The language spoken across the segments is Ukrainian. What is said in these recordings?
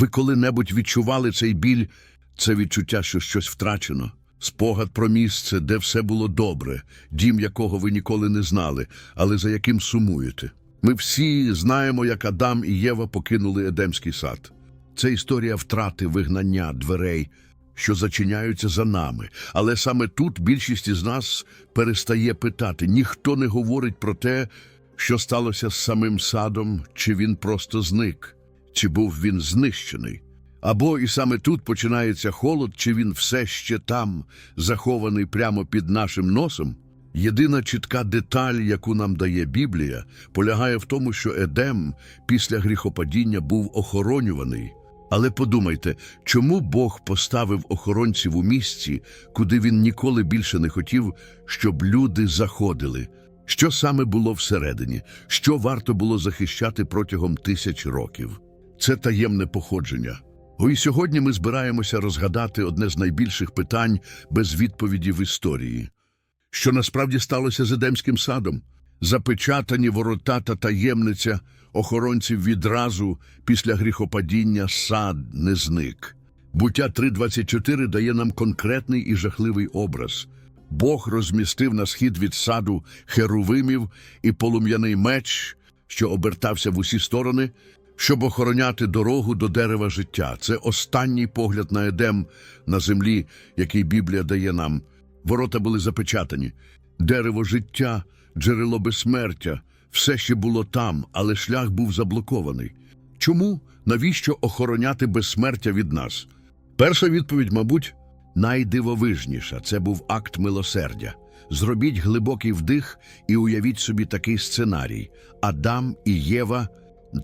Ви коли-небудь відчували цей біль, це відчуття, що щось втрачено, спогад про місце, де все було добре, дім якого ви ніколи не знали, але за яким сумуєте. Ми всі знаємо, як Адам і Єва покинули Едемський сад. Це історія втрати, вигнання дверей, що зачиняються за нами. Але саме тут більшість із нас перестає питати. Ніхто не говорить про те, що сталося з самим садом, чи він просто зник, чи був він знищений. Або і саме тут починається холод, чи він все ще там, захований прямо під нашим носом. Єдина чітка деталь, яку нам дає Біблія, полягає в тому, що Едем після гріхопадіння був охоронюваний. Але подумайте, чому Бог поставив охоронців у місці, куди він ніколи більше не хотів, щоб люди заходили? Що саме було всередині? Що варто було захищати протягом тисяч років? Це таємне походження. О, і сьогодні ми збираємося розгадати одне з найбільших питань без відповіді в історії. Що насправді сталося з Едемським садом? Запечатані ворота та таємниця охоронців відразу після гріхопадіння сад не зник. Буття 3.24 дає нам конкретний і жахливий образ. Бог розмістив на схід від саду херувимів і полум'яний меч, що обертався в усі сторони, щоб охороняти дорогу до дерева життя. Це останній погляд на Едем на землі, який Біблія дає нам. Ворота були запечатані. Дерево життя, джерело безсмертя, все ще було там, але шлях був заблокований. Чому? Навіщо охороняти безсмертя від нас? Перша відповідь, мабуть, найдивовижніша це був акт милосердя. Зробіть глибокий вдих і уявіть собі такий сценарій: Адам і Єва,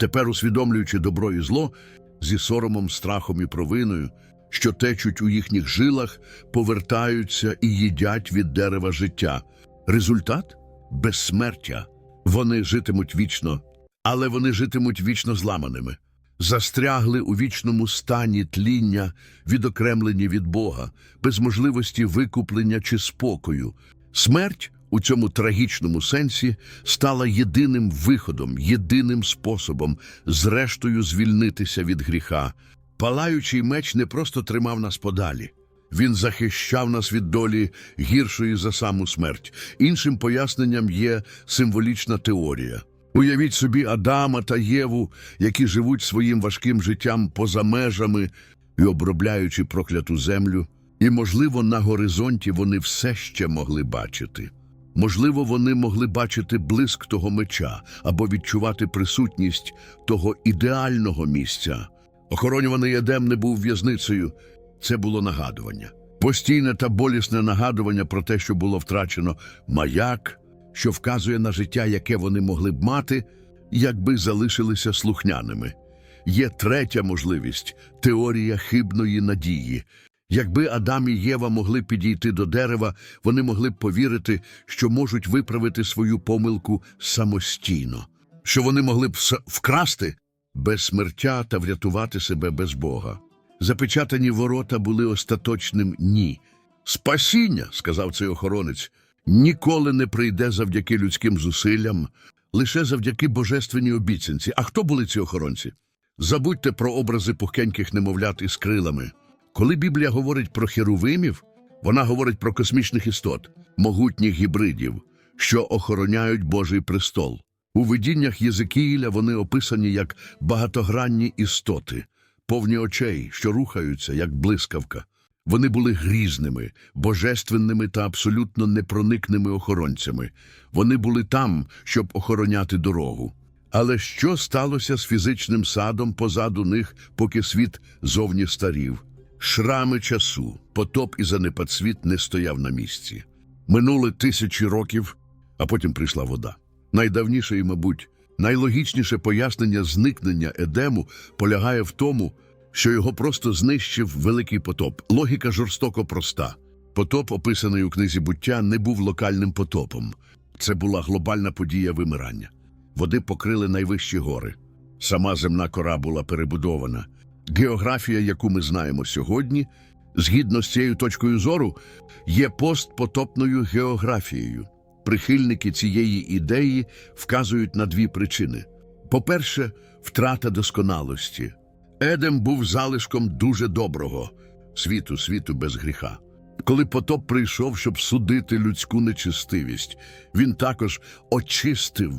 тепер усвідомлюючи добро і зло, зі соромом, страхом і провиною, що течуть у їхніх жилах, повертаються і їдять від дерева життя. Результат безсмертя. Вони житимуть вічно, але вони житимуть вічно зламаними, застрягли у вічному стані тління, відокремлені від Бога, без можливості викуплення чи спокою. Смерть у цьому трагічному сенсі стала єдиним виходом, єдиним способом, зрештою, звільнитися від гріха. Палаючий меч не просто тримав нас подалі. Він захищав нас від долі гіршої за саму смерть. Іншим поясненням є символічна теорія. Уявіть собі Адама та Єву, які живуть своїм важким життям поза межами і обробляючи прокляту землю. І, можливо, на горизонті вони все ще могли бачити. Можливо, вони могли бачити блиск того меча або відчувати присутність того ідеального місця. Охоронюваний Едем не був в'язницею. Це було нагадування. Постійне та болісне нагадування про те, що було втрачено маяк, що вказує на життя, яке вони могли б мати, якби залишилися слухняними. Є третя можливість теорія хибної надії. Якби Адам і Єва могли підійти до дерева, вони могли б повірити, що можуть виправити свою помилку самостійно, що вони могли б вкрасти без смертя та врятувати себе без Бога. Запечатані ворота були остаточним ні. Спасіння, сказав цей охоронець, ніколи не прийде завдяки людським зусиллям, лише завдяки божественній обіцянці. А хто були ці охоронці? Забудьте про образи пухкеньких немовлят із крилами. Коли Біблія говорить про херувимів, вона говорить про космічних істот, могутніх гібридів, що охороняють Божий престол. У видіннях Єзекіїля вони описані як багатогранні істоти, повні очей, що рухаються, як блискавка. Вони були грізними, божественними та абсолютно непроникними охоронцями. Вони були там, щоб охороняти дорогу. Але що сталося з фізичним садом позаду них, поки світ зовні старів? Шрами часу, потоп і занепад світ не стояв на місці. Минули тисячі років, а потім прийшла вода. Найдавніше і, мабуть, найлогічніше пояснення зникнення Едему полягає в тому, що його просто знищив великий потоп. Логіка жорстоко проста. Потоп, описаний у книзі буття, не був локальним потопом. Це була глобальна подія вимирання. Води покрили найвищі гори. Сама земна кора була перебудована. Географія, яку ми знаємо сьогодні, згідно з цією точкою зору, є постпотопною географією. Прихильники цієї ідеї вказують на дві причини: по-перше, втрата досконалості. Едем був залишком дуже доброго світу, світу без гріха. Коли потоп прийшов, щоб судити людську нечистивість, він також очистив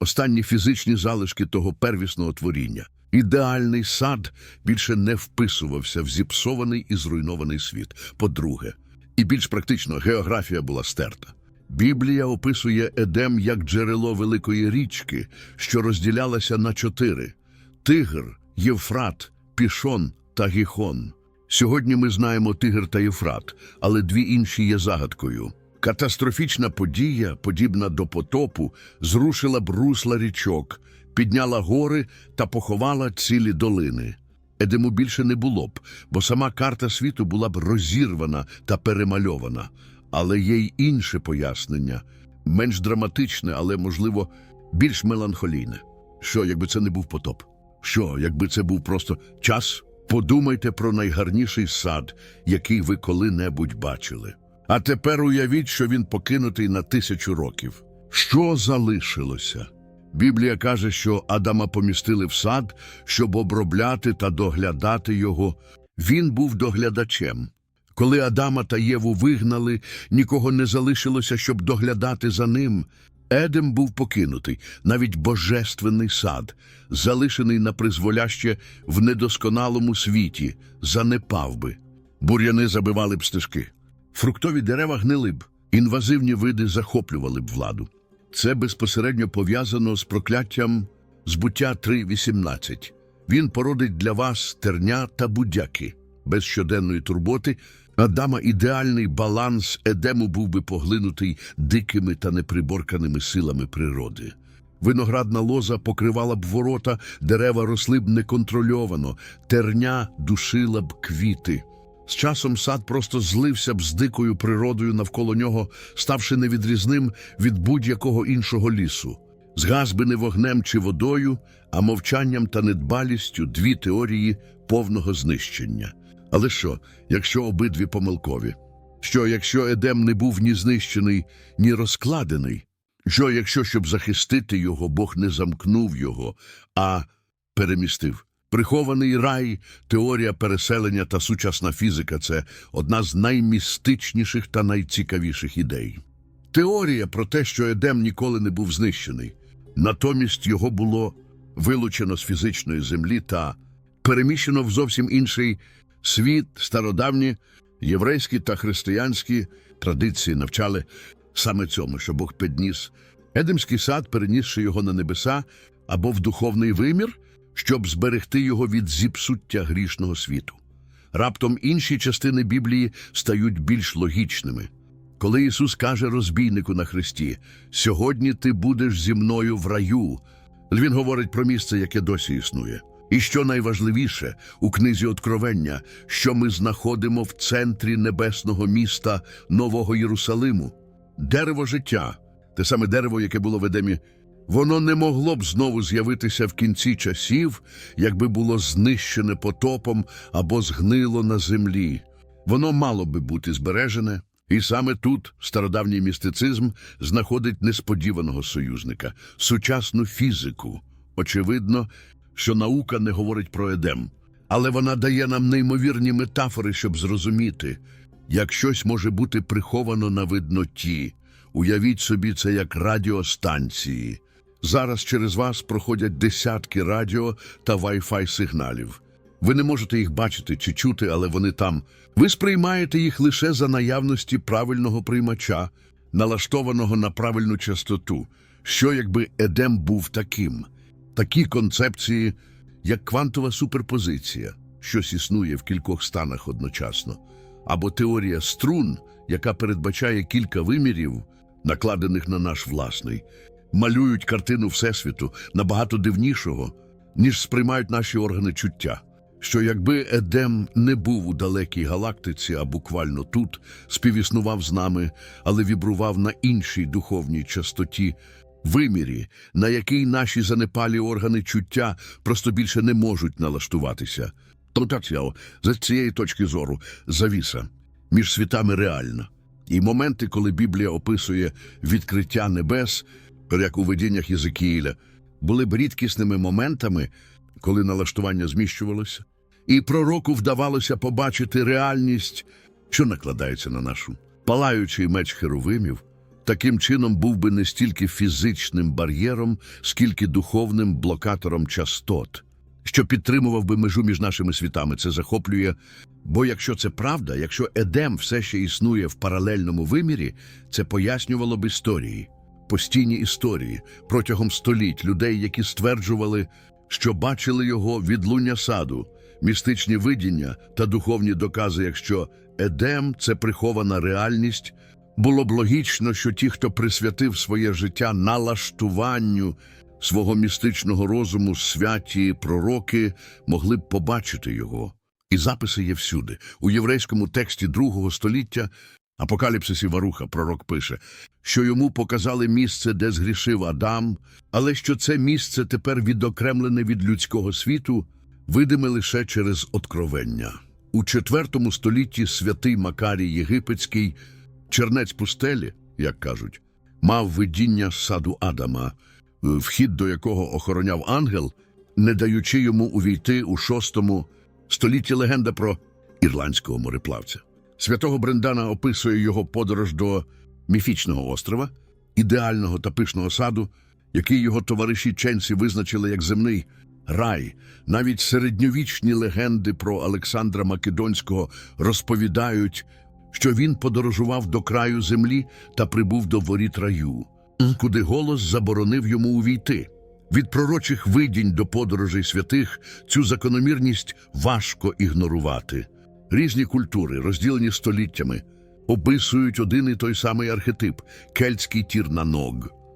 останні фізичні залишки того первісного творіння. Ідеальний сад більше не вписувався в зіпсований і зруйнований світ. По-друге, і більш практично географія була стерта. Біблія описує Едем як джерело великої річки, що розділялася на чотири: Тигр, Євфрат, Пішон та Гіхон. Сьогодні ми знаємо Тигр та Єфрат, але дві інші є загадкою. Катастрофічна подія, подібна до потопу, зрушила б русла річок, підняла гори та поховала цілі долини. Едему більше не було б, бо сама карта світу була б розірвана та перемальована. Але є й інше пояснення, менш драматичне, але, можливо, більш меланхолійне. Що, якби це не був потоп? Що, якби це був просто час? Подумайте про найгарніший сад, який ви коли-небудь бачили. А тепер уявіть, що він покинутий на тисячу років. Що залишилося? Біблія каже, що Адама помістили в сад, щоб обробляти та доглядати його. Він був доглядачем. Коли Адама та Єву вигнали, нікого не залишилося, щоб доглядати за ним. Едем був покинутий, навіть божественний сад, залишений на призволяще в недосконалому світі, занепав би. Бур'яни забивали б стежки. Фруктові дерева гнили б, інвазивні види захоплювали б владу. Це безпосередньо пов'язано з прокляттям збуття 3.18. Він породить для вас терня та будяки. Без щоденної турботи Адама ідеальний баланс Едему був би поглинутий дикими та неприборканими силами природи. Виноградна лоза покривала б ворота, дерева росли б неконтрольовано, терня душила б квіти. З часом сад просто злився б з дикою природою навколо нього, ставши невідрізним від будь-якого іншого лісу. Згас би не вогнем чи водою, а мовчанням та недбалістю дві теорії повного знищення. Але що, якщо обидві помилкові? Що, якщо Едем не був ні знищений, ні розкладений? Що, якщо, щоб захистити його, Бог не замкнув його, а перемістив? Прихований рай, теорія переселення та сучасна фізика це одна з наймістичніших та найцікавіших ідей. Теорія про те, що Едем ніколи не був знищений, натомість його було вилучено з фізичної землі та переміщено в зовсім інший світ, стародавні єврейські та християнські традиції навчали саме цьому, що Бог підніс Едемський сад, перенісши його на небеса або в духовний вимір, щоб зберегти його від зіпсуття грішного світу. Раптом інші частини Біблії стають більш логічними. Коли Ісус каже розбійнику на хресті, сьогодні ти будеш зі мною в раю, Він говорить про місце, яке досі існує. І що найважливіше у книзі Откровення, що ми знаходимо в центрі небесного міста Нового Єрусалиму, дерево життя, те саме дерево, яке було в Едемі, воно не могло б знову з'явитися в кінці часів, якби було знищене потопом або згнило на землі. Воно мало би бути збережене, і саме тут стародавній містицизм знаходить несподіваного союзника сучасну фізику. Очевидно, що наука не говорить про Едем, але вона дає нам неймовірні метафори, щоб зрозуміти, як щось може бути приховано на видноті. Уявіть собі це як радіостанції. Зараз через вас проходять десятки радіо та Wi-Fi сигналів. Ви не можете їх бачити чи чути, але вони там. Ви сприймаєте їх лише за наявності правильного приймача, налаштованого на правильну частоту. Що якби Едем був таким? Такі концепції, як квантова суперпозиція, щось існує в кількох станах одночасно, або теорія струн, яка передбачає кілька вимірів, накладених на наш власний, малюють картину Всесвіту набагато дивнішого, ніж сприймають наші органи чуття. Що якби Едем не був у далекій галактиці, а буквально тут, співіснував з нами, але вібрував на іншій духовній частоті, вимірі, на який наші занепалі органи чуття просто більше не можуть налаштуватися. То так, Яо, цієї точки зору завіса між світами реальна. І моменти, коли Біблія описує відкриття небес, як у видіннях Єзекіїля, були б рідкісними моментами, коли налаштування зміщувалося, і пророку вдавалося побачити реальність, що накладається на нашу. Палаючий меч херовимів таким чином був би не стільки фізичним бар'єром, скільки духовним блокатором частот, що підтримував би межу між нашими світами. Це захоплює. Бо якщо це правда, якщо Едем все ще існує в паралельному вимірі, це пояснювало б історії, постійні історії протягом століть людей, які стверджували, що бачили його відлуння саду, містичні видіння та духовні докази, якщо Едем це прихована реальність, було б логічно, що ті, хто присвятив своє життя налаштуванню свого містичного розуму, святі пророки, могли б побачити його. І записи є всюди. У єврейському тексті другого століття Апокаліпсисі Варуха пророк пише, що йому показали місце, де згрішив Адам, але що це місце тепер відокремлене від людського світу, видиме лише через откровення. У IV столітті святий Макарій Єгипетський, чернець пустелі, як кажуть, мав видіння саду Адама, е, вхід до якого охороняв ангел, не даючи йому увійти у шостому столітті легенда про ірландського мореплавця. Святого Брендана описує його подорож до міфічного острова, ідеального та пишного саду, який його товариші ченці визначили як земний рай. Навіть середньовічні легенди про Олександра Македонського розповідають, що він подорожував до краю землі та прибув до воріт раю, куди голос заборонив йому увійти. Від пророчих видінь до подорожей святих цю закономірність важко ігнорувати. Різні культури, розділені століттями, описують один і той самий архетип кельтський тірнаног,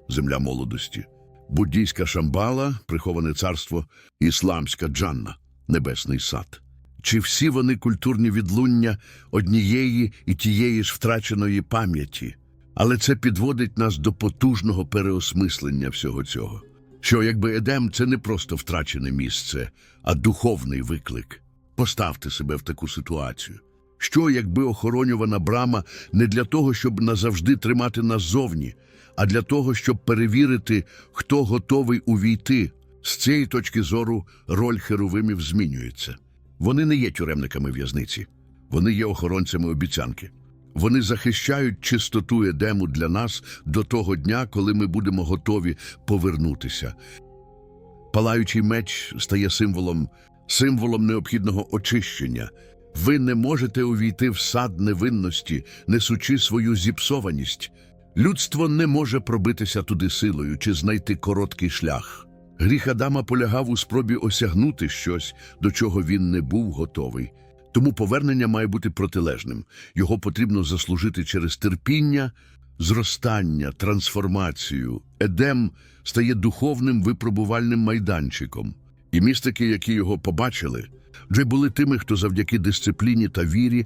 земля молодості, буддійська шамбала, приховане царство, ісламська джанна, небесний сад. Чи всі вони культурні відлуння однієї і тієї ж втраченої пам'яті? Але це підводить нас до потужного переосмислення всього цього. Що якби Едем це не просто втрачене місце, а духовний виклик. Поставте себе в таку ситуацію. Що, якби охоронювана брама не для того, щоб назавжди тримати нас зовні, а для того, щоб перевірити, хто готовий увійти. З цієї точки зору роль херовимів змінюється. Вони не є тюремниками в'язниці, вони є охоронцями обіцянки. Вони захищають чистоту Едему для нас до того дня, коли ми будемо готові повернутися. Палаючий меч стає символом, символом необхідного очищення. Ви не можете увійти в сад невинності, несучи свою зіпсованість. Людство не може пробитися туди силою чи знайти короткий шлях. Гріх Адама полягав у спробі осягнути щось, до чого він не був готовий. Тому повернення має бути протилежним. Його потрібно заслужити через терпіння, зростання, трансформацію. Едем стає духовним випробувальним майданчиком. І містики, які його побачили, вже були тими, хто завдяки дисципліні та вірі,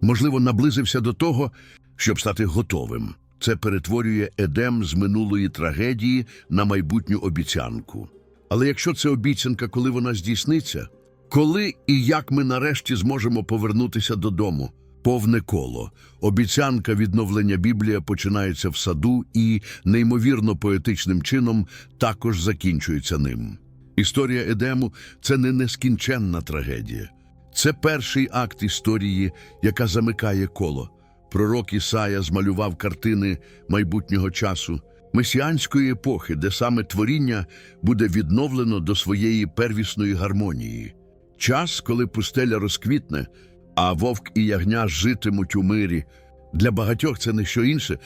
можливо, наблизився до того, щоб стати готовим. Це перетворює Едем з минулої трагедії на майбутню обіцянку. Але якщо це обіцянка, коли вона здійсниться, коли і як ми нарешті зможемо повернутися додому? Повне коло. Обіцянка відновлення Біблія починається в саду і, неймовірно поетичним чином, також закінчується ним. Історія Едему це не нескінченна трагедія. Це перший акт історії, яка замикає коло. Пророк Ісая змалював картини майбутнього часу, месіанської епохи, де саме творіння буде відновлено до своєї первісної гармонії. Час, коли пустеля розквітне, а вовк і ягня житимуть у мирі. Для багатьох це не що інше,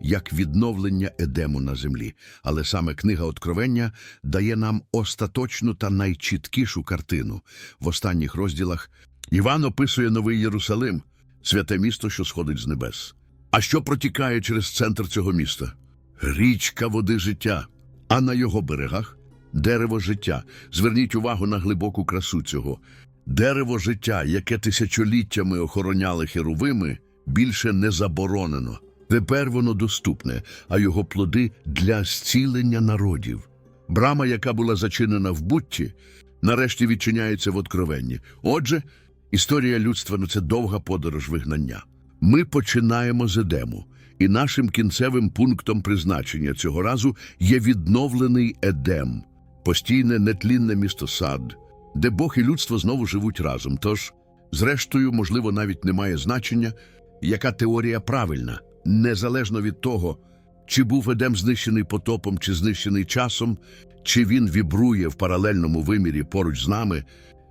як відновлення Едему на землі. Але саме книга Откровення дає нам остаточну та найчіткішу картину. В останніх розділах Іван описує Новий Єрусалим, святе місто, що сходить з небес. А що протікає через центр цього міста? Річка води життя, а на його берегах дерево життя. Зверніть увагу на глибоку красу цього. Дерево життя, яке тисячоліттями охороняли херовими, більше не заборонено. Тепер воно доступне, а його плоди для зцілення народів. Брама, яка була зачинена в бутті, нарешті відчиняється в откровенні. Отже, історія людства ну, це довга подорож вигнання. Ми починаємо з Едему, і нашим кінцевим пунктом призначення цього разу є відновлений Едем. постійне нетлінне місто сад, де Бог і людство знову живуть разом. Тож, зрештою, можливо, навіть немає значення, яка теорія правильна, незалежно від того, чи був Едем знищений потопом, чи знищений часом, чи він вібрує в паралельному вимірі поруч з нами,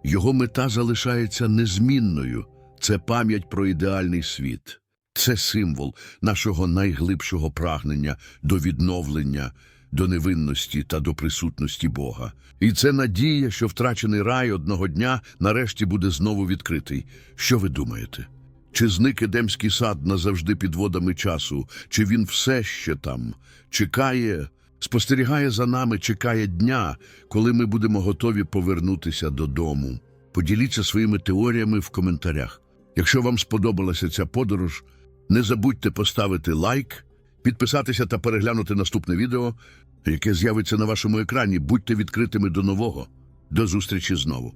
його мета залишається незмінною. Це пам'ять про ідеальний світ. Це символ нашого найглибшого прагнення до відновлення, до невинності та до присутності Бога. І це надія, що втрачений рай одного дня нарешті буде знову відкритий. Що ви думаєте? Чи зник Едемський сад назавжди під водами часу, чи він все ще там, чекає, спостерігає за нами, чекає дня, коли ми будемо готові повернутися додому. Поділіться своїми теоріями в коментарях. Якщо вам сподобалася ця подорож, не забудьте поставити лайк, підписатися та переглянути наступне відео, яке з'явиться на вашому екрані. Будьте відкритими до нового. До зустрічі знову.